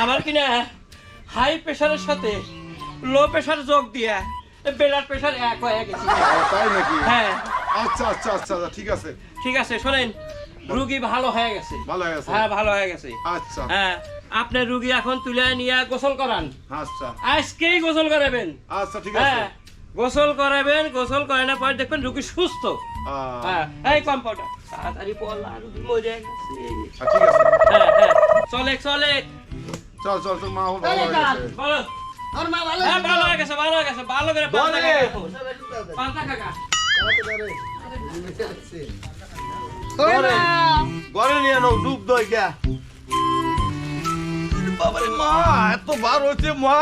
আমার কিনা হাই প্রেশারের সাথে লো প্রেশার যোগ দিয়া ব্লাড প্রেশার এক হয়ে গেছে। তাই নাকি? হ্যাঁ। আচ্ছা আচ্ছা আচ্ছা আচ্ছা, ঠিক আছে। ঠিক আছে শোনেন রুগী ভালো হয়ে গেছে। ভালো হয়ে গেছে? হ্যাঁ ভালো হয়ে গেছে। আচ্ছা। হ্যাঁ আপনি রুগী এখন তুলে নিয়ে গোসল করান। আচ্ছা। আজকেই গোসল করাবেন। আচ্ছা ঠিক আছে। হ্যাঁ গোসল করাবেন গোসল করানোর পর দেখবেন রুগী সুস্থ। হ্যাঁ এই কম্পাউন্ডার তাড়াতাড়ি পড়লা রুগী মরে গেছে। ঠিক আছে। হ্যাঁ হ্যাঁ চলে চলে। চল চল তোর মা ভালো হয়ে গেছে। আর মা ভালো হ্যাঁ ভালো হয়ে গেছে ভালো হয়ে গেছে ভালো করে বলে। কাকা। কাকা। ঘরে ঘরে নিয়ে নাও ডুব দই গা বাবারে মা এত বার হচ্ছে মা।